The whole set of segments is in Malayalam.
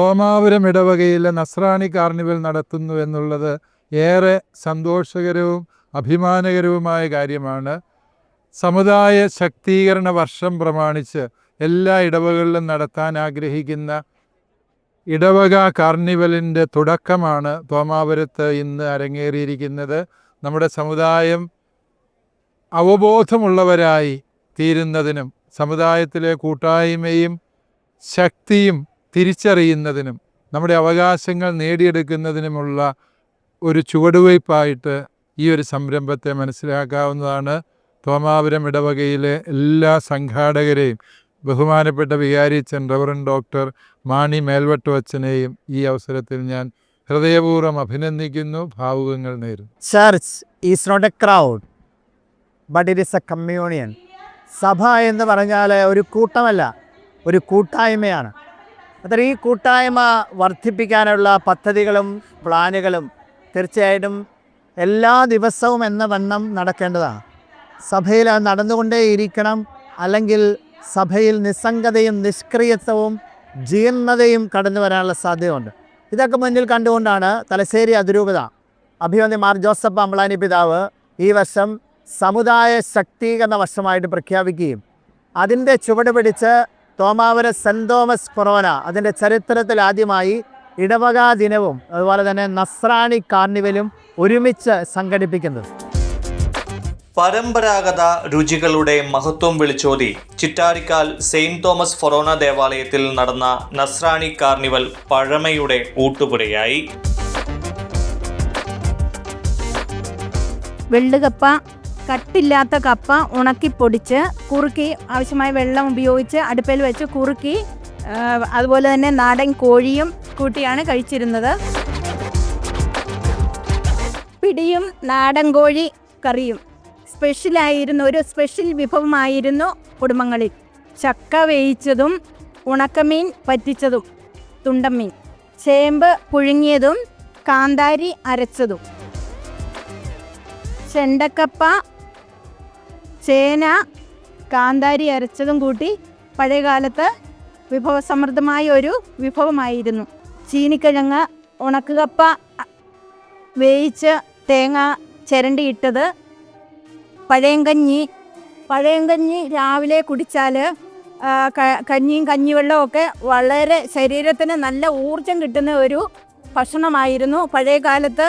തോമാപുരം ഇടവകയിലെ നസ്രാണി കാർണിവൽ നടത്തുന്നു എന്നുള്ളത് ഏറെ സന്തോഷകരവും അഭിമാനകരവുമായ കാര്യമാണ്. സമുദായ ശക്തീകരണ വർഷം പ്രമാണിച്ച് എല്ലാ ഇടവകളിലും നടത്താൻ ആഗ്രഹിക്കുന്ന ഇടവക കാർണിവലിന്റെ തുടക്കമാണ് തോമാപുരത്ത് ഇന്ന് അരങ്ങേറിയിരിക്കുന്നത്. നമ്മുടെ സമുദായം അവബോധമുള്ളവരായി തീരുന്നതിനും സമുദായത്തിലെ കൂട്ടായ്മയും ശക്തിയും തിരിച്ചറിയുന്നതിനും നമ്മുടെ അവകാശങ്ങൾ നേടിയെടുക്കുന്നതിനുമുള്ള ഒരു ചുവടുവയ്പ്പായിട്ട് ഈ ഒരു സംരംഭത്തെ മനസ്സിലാക്കാവുന്നതാണ്. തോമാപുരം ഇടവകയിലെ എല്ലാ സംഘാടകരെയും ബഹുമാനപ്പെട്ട വികാരിച്ചൻ റവറൻ ഡോക്ടർ മാണി മേൽവട്ടുവച്ചനെയും ഈ അവസരത്തിൽ ഞാൻ ഹൃദയപൂർവം അഭിനന്ദിക്കുന്നു ഭാവുകങ്ങൾ നേരുന്നു. Church is not a crowd but it is a communion സഭ എന്ന് പറഞ്ഞാൽ ഒരു കൂട്ടമല്ല ഒരു കൂട്ടായ്മയാണ്. അത്ര ഈ കൂട്ടായ്മ വർദ്ധിപ്പിക്കാനുള്ള പദ്ധതികളും പ്ലാനുകളും തീർച്ചയായിട്ടും എല്ലാ ദിവസവും എന്ന വണ്ണം നടക്കേണ്ടതാണ്. സഭയിൽ അത് നടന്നുകൊണ്ടേയിരിക്കണം. അല്ലെങ്കിൽ സഭയിൽ നിസ്സംഗതയും നിഷ്ക്രിയത്വവും ജീർണതയും കടന്നു വരാനുള്ള സാധ്യതയുണ്ട്. ഇതൊക്കെ മുന്നിൽ കണ്ടുകൊണ്ടാണ് തലശ്ശേരി അതിരൂപത. അഭിമന്യ മാർ ജോസഫ് അമ്പളാനി പിതാവ് ഈ വർഷം സമുദായ ശക്തീകരണ വർഷമായിട്ട് പ്രഖ്യാപിക്കുകയും അതിന്റെ ചുവട് പിടിച്ച് തോമാവര സെന്റ് തോമസ് കൊറോന അതിന്റെ ചരിത്രത്തിൽ ആദ്യമായി ഇടവകാ ദിനവും അതുപോലെ തന്നെ നസ്രാണി കാർണിവലും ഒരുമിച്ച് സംഘടിപ്പിക്കുന്നത്. പരമ്പരാഗത രുചികളുടെ മഹത്വം വിളിച്ചോതി ചിറ്റാരിക്കാൽ സെയിന്റ് തോമസ് ഫൊറോന ദേവാലയത്തിൽ നടന്ന നസ്രാണി കാർണിവൽ പഴമയുടെ ഊട്ടുപുരയായി. വെള്ളുകപ്പ കട്ടില്ലാത്ത കപ്പ ഉണക്കിപ്പൊടിച്ച് കുറുക്കി ആവശ്യമായ വെള്ളം ഉപയോഗിച്ച് അടുപ്പിൽ വെച്ച് കുറുക്കി അതുപോലെ തന്നെ നാടൻ കോഴിയും കൂട്ടിയാണ് കഴിച്ചിരുന്നത്. പിടിയും നാടൻ കോഴി കറിയും സ്പെഷ്യലായിരുന്നു ഒരു സ്പെഷ്യൽ വിഭവമായിരുന്നു കുടുംബങ്ങളിൽ. ചക്ക വേയിച്ചതും ഉണക്കമീൻ പറ്റിച്ചതും തുണ്ടമീൻ. ചേമ്പ് പുഴുങ്ങിയതും കാന്താരി അരച്ചതും. ചെണ്ടക്കപ്പ ചേന കാന്താരി അരച്ചതും കൂട്ടി പഴയകാലത്ത് വിഭവസമൃദ്ധമായ ഒരു വിഭവമായിരുന്നു. ചീനിക്കിഴങ്ങ് ഉണക്കുകപ്പ അ, വേവിച്ച് തേങ്ങ ചിരണ്ടിയിട്ടത് പഴയങ്കഞ്ഞി. പഴയങ്കഞ്ഞി രാവിലെ കുടിച്ചാൽ കഞ്ഞിയും കഞ്ഞിവെള്ളവും ഒക്കെ വളരെ ശരീരത്തിന് നല്ല ഊർജം കിട്ടുന്ന ഒരു ഭക്ഷണമായിരുന്നു. പഴയ കാലത്ത്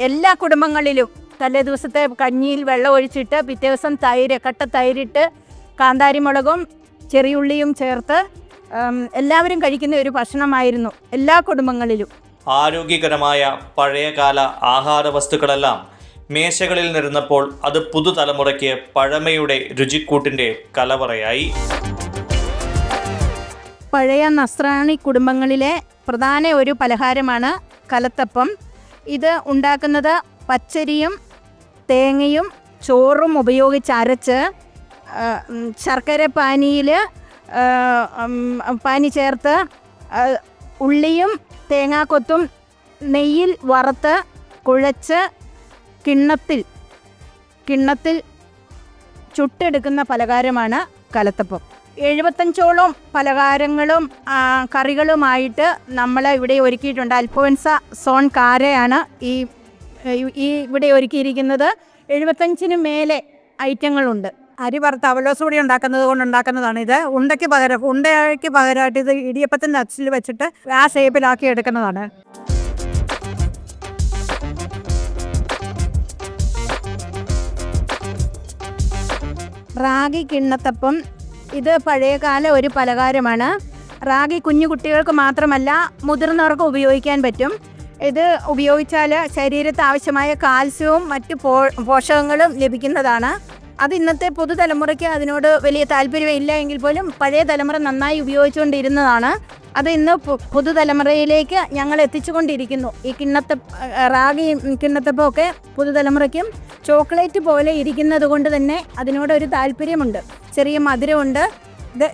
എല്ലാ കുടുംബങ്ങളിലും തലേ ദിവസത്തെ കഞ്ഞിയിൽ വെള്ളം ഒഴിച്ചിട്ട് പിറ്റേ ദിവസം തൈര് കട്ട തൈരിട്ട് കാന്താരിമുളകും ചെറിയുള്ളിയും ചേർത്ത് എല്ലാവരും കഴിക്കുന്ന ഒരു ഭക്ഷണമായിരുന്നു എല്ലാ കുടുംബങ്ങളിലും. ആരോഗ്യകരമായ പഴയകാല ആഹാര വസ്തുക്കളെല്ലാം മേശകളിൽ നിരുന്നപ്പോൾ അത് പുതുതലമുറയ്ക്ക് പഴമയുടെ രുചിക്കൂട്ടിന്റെ കലവറയായി. പഴയ നസ്രാണി കുടുംബങ്ങളിലെ പ്രധാന ഒരു പലഹാരമാണ് കലത്തപ്പം. ഇത് ഉണ്ടാക്കുന്നത് പച്ചരിയും തേങ്ങയും ചോറും ഉപയോഗിച്ച് അരച്ച് ശർക്കര പാനിയിൽ പാനി ചേർത്ത് ഉള്ളിയും തേങ്ങാക്കൊത്തും നെയ്യിൽ വറുത്ത് കുഴച്ച് കിണ്ണത്തിൽ കിണ്ണത്തിൽ ചുട്ടെടുക്കുന്ന പലഹാരമാണ് കലത്തപ്പം. എഴുപത്തഞ്ചോളം പലഹാരങ്ങളും കറികളുമായിട്ട് നമ്മൾ ഇവിടെ ഒരുക്കിയിട്ടുണ്ട്. അൽഫോൻസ സോൺ കാരയാണ് ഈ ഈ ഇവിടെ ഒരുക്കിയിരിക്കുന്നത് എഴുപത്തഞ്ചിന് മേലെ ഐറ്റങ്ങളുണ്ട്. അരി വറുത്ത് അവലോസ് പൊടി ഉണ്ടാക്കുന്നത് കൊണ്ട് ഉണ്ടാക്കുന്നതാണ് ഇത്. ഉണ്ടയ്ക്ക് പകരം ഉണ്ടയ്ക്ക് പകരമായിട്ട് ഇത് ഇടിയപ്പത്തിന്റെ അച്ചിൽ വെച്ചിട്ട് ആ ഷേപ്പിലാക്കി എടുക്കുന്നതാണ്. റാഗി കിണ്ണത്തപ്പം ഇത് പഴയകാല ഒരു പലഹാരമാണ്. റാഗി കുഞ്ഞു കുട്ടികൾക്ക് മാത്രമല്ല മുതിർന്നവർക്കും ഉപയോഗിക്കാൻ പറ്റും. ഇത് ഉപയോഗിച്ചാൽ ശരീരത്തിന് ആവശ്യമായ കാൽസ്യവും മറ്റ് പോഷകങ്ങളും ലഭിക്കുന്നതാണ്. അത് ഇന്നത്തെ പുതുതലമുറയ്ക്ക് അതിനോട് വലിയ താല്പര്യമില്ല എങ്കിൽ പോലും പഴയ തലമുറ നന്നായി ഉപയോഗിച്ചുകൊണ്ടിരുന്നതാണ്. അത് ഇന്ന് പുതുതലമുറയിലേക്ക് ഞങ്ങൾ എത്തിച്ചുകൊണ്ടിരിക്കുന്നു. ഈ കിണ്ണത്ത റാഗി കിണ്ണത്തപ്പമൊക്കെ പുതുതലമുറയ്ക്കും ചോക്ലേറ്റ് പോലെ ഇരിക്കുന്നത് കൊണ്ട് തന്നെ അതിനോടൊരു താല്പര്യമുണ്ട്. ചെറിയ മധുരമുണ്ട്. ഇത്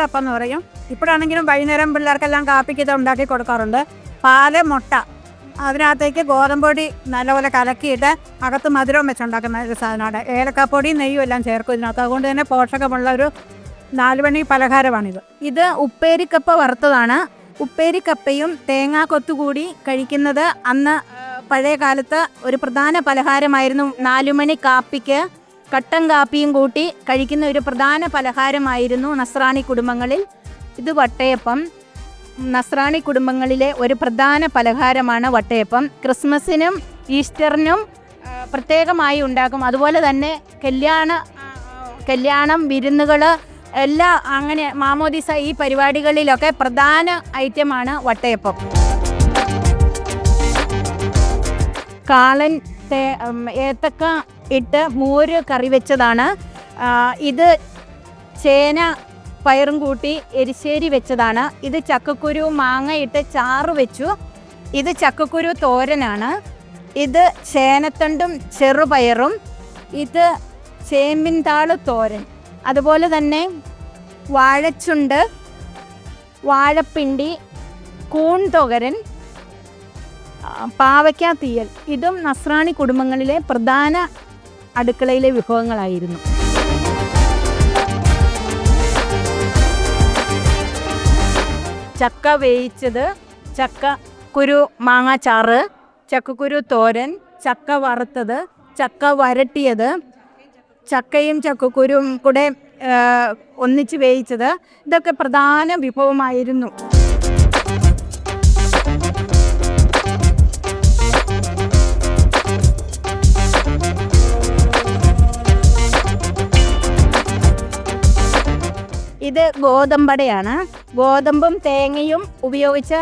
അപ്പം എന്ന് പറയും. ഇപ്പോഴാണെങ്കിലും വൈകുന്നേരം പിള്ളേർക്കെല്ലാം കാപ്പിക്ക് ഇത് ഉണ്ടാക്കി കൊടുക്കാറുണ്ട്. പാൽ മുട്ട അതിനകത്തേക്ക് ഗോതമ്പൊടി നല്ലപോലെ കലക്കിയിട്ട് അകത്ത് മധുരം വെച്ചുണ്ടാക്കുന്ന ഒരു സാധനമാണ്. ഏലക്കാപ്പൊടി നെയ്യും എല്ലാം ചേർക്കും ഇതിനകത്ത്. അതുകൊണ്ട് തന്നെ പോഷകമുള്ള ഒരു നാലുമണി പലഹാരമാണിത്. ഇത് ഉപ്പേരിക്കപ്പ വറുത്തതാണ്. ഉപ്പേരിക്കപ്പയും തേങ്ങാ കൊത്തുകൂടി കഴിക്കുന്നത് അന്ന് പഴയ കാലത്ത് ഒരു പ്രധാന പലഹാരമായിരുന്നു. നാലുമണി കാപ്പിക്ക് കട്ടൻ കാപ്പിയും കൂട്ടി കഴിക്കുന്ന ഒരു പ്രധാന പലഹാരമായിരുന്നു നസ്രാണി കുടുംബങ്ങളിൽ. ഇത് വട്ടയപ്പം. നസ്രാണി കുടുംബങ്ങളിലെ ഒരു പ്രധാന പലഹാരമാണ് വട്ടയപ്പം. ക്രിസ്മസിനും ഈസ്റ്ററിനും പ്രത്യേകമായി ഉണ്ടാക്കും അതുപോലെ തന്നെ കല്യാണ കല്യാണം വിരുന്നുകൾ എല്ലാ അങ്ങനെ മാമോദിസ ഈ പരിപാടികളിലൊക്കെ പ്രധാന ഐറ്റമാണ് വട്ടയപ്പം. കാളൻ തേ ഏത്തക്ക ഇട്ട് മോര് കറി വെച്ചതാണ്. ഇത് ചേന പയറും കൂട്ടി എരിശ്ശേരി വെച്ചതാണ്. ഇത് ചക്കക്കുരു മാങ്ങയിട്ട് ചാറ് വെച്ചു. ഇത് ചക്കക്കുരു തോരനാണ്. ഇത് ചേനത്തണ്ടും ചെറുപയറും. ഇത് ചേമ്പിൻ താൾ തോരൻ. അതുപോലെ തന്നെ വാഴച്ചുണ്ട് വാഴപ്പിണ്ടി കൂൺ തൊകരൻ ആ, പാവയ്ക്ക തീയൽ. ഇതും നസ്രാണി കുടുംബങ്ങളിലെ പ്രധാന അടുക്കളയിലെ വിഭവങ്ങളായിരുന്നു. ചക്ക വേവിച്ചത് ചക്ക കുരു മാങ്ങാച്ചാറ് ചക്കക്കുരു തോരൻ ചക്ക വറുത്തത് ചക്ക വരട്ടിയത് ചക്കയും ചക്കക്കുരും കൂടെ ഒന്നിച്ച് വേവിച്ചത്. ഇതൊക്കെ പ്രധാന വിഭവമായിരുന്നു. ഇത് ഗോതമ്പടയാണ്. ഗോതമ്പും തേങ്ങയും ഉപയോഗിച്ച്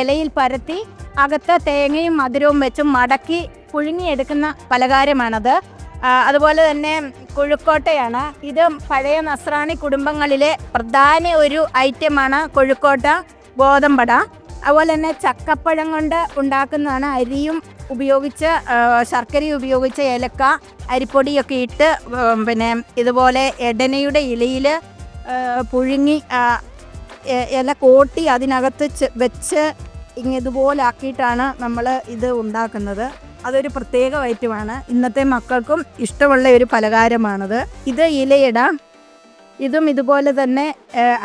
ഇലയിൽ പരത്തി അകത്ത് തേങ്ങയും മധുരവും വെച്ച് മടക്കി പുഴുങ്ങിയെടുക്കുന്ന പലകാരമാണത് അതുപോലെ തന്നെ കൊഴുക്കോട്ടയാണ്. ഇത് പഴയ നസ്രാണി കുടുംബങ്ങളിലെ പ്രധാന ഒരു ഐറ്റമാണ് കൊഴുക്കോട്ട ഗോതമ്പട. അതുപോലെ തന്നെ ചക്കപ്പഴം കൊണ്ട് ഉണ്ടാക്കുന്നതാണ് അരിയും ഉപയോഗിച്ച് ശർക്കര ഉപയോഗിച്ച് ഏലക്ക അരിപ്പൊടിയൊക്കെ ഇട്ട് പിന്നെ ഇതുപോലെ എടനയുടെ ഇലയിൽ പുഴുങ്ങി ഇല കോട്ടി അതിനകത്ത് വെച്ച് ഇങ്ങനെ ഇതുപോലെ ആക്കിയിട്ടാണ് നമ്മൾ ഇത് ഉണ്ടാക്കുന്നത്. അതൊരു പ്രത്യേക ഐറ്റമാണ്. ഇന്നത്തെ മക്കൾക്കും ഇഷ്ടമുള്ള ഒരു പലഹാരമാണത്. ഇത് ഇലയിട. ഇതും ഇതുപോലെ തന്നെ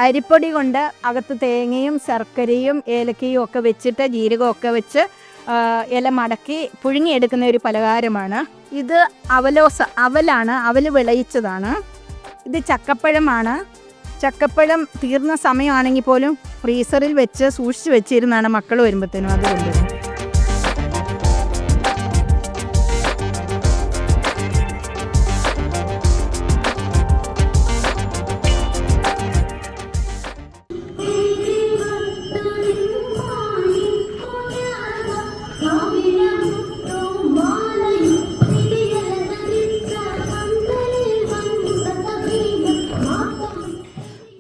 അരിപ്പൊടി കൊണ്ട് അകത്ത് തേങ്ങയും ശർക്കരയും ഏലക്കയും ഒക്കെ വെച്ചിട്ട് ജീരകമൊക്കെ വെച്ച് ഇല മടക്കി പുഴുങ്ങിയെടുക്കുന്ന ഒരു പലഹാരമാണ്. ഇത് അവലോസ അവലാണ് അവൽ വിളയിച്ചതാണ്. ഇത് ചക്കപ്പഴമാണ്. ചക്കപ്പഴം തീർന്ന സമയമാണെങ്കിൽ പോലും ഫ്രീസറിൽ വെച്ച് സൂക്ഷിച്ച് വെച്ചിരുന്നാണ് മക്കൾ വരുമ്പോഴത്തേനും അത് കൊണ്ടുവരുന്നത്.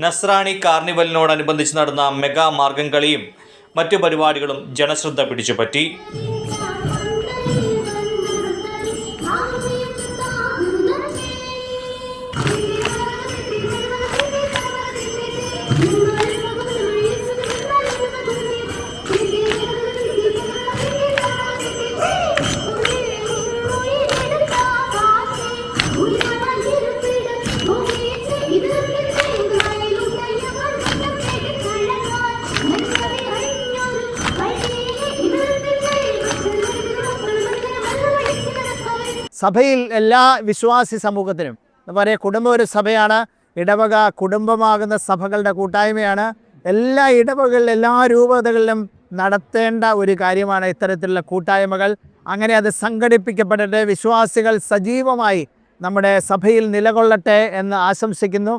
നസ്രാണി കാർണിവലിനോടനുബന്ധിച്ച് നടന്ന മെഗാ മാർഗം കളിയും മറ്റു പരിപാടികളും ജനശ്രദ്ധ പിടിച്ചുപറ്റി. സഭയിൽ എല്ലാ വിശ്വാസി സമൂഹത്തിനും പറയുക കുടുംബം ഒരു സഭയാണ് ഇടവക കുടുംബമാകുന്ന സഭകളുടെ കൂട്ടായ്മയാണ്. എല്ലാ ഇടവകളിലും എല്ലാ രൂപതകളിലും നടത്തേണ്ട ഒരു കാര്യമാണ് ഇത്തരത്തിലുള്ള കൂട്ടായ്മകൾ. അങ്ങനെ അത് സംഘടിപ്പിക്കപ്പെടട്ടെ വിശ്വാസികൾ സജീവമായി നമ്മുടെ സഭയിൽ നിലകൊള്ളട്ടെ എന്ന് ആശംസിക്കുന്നു.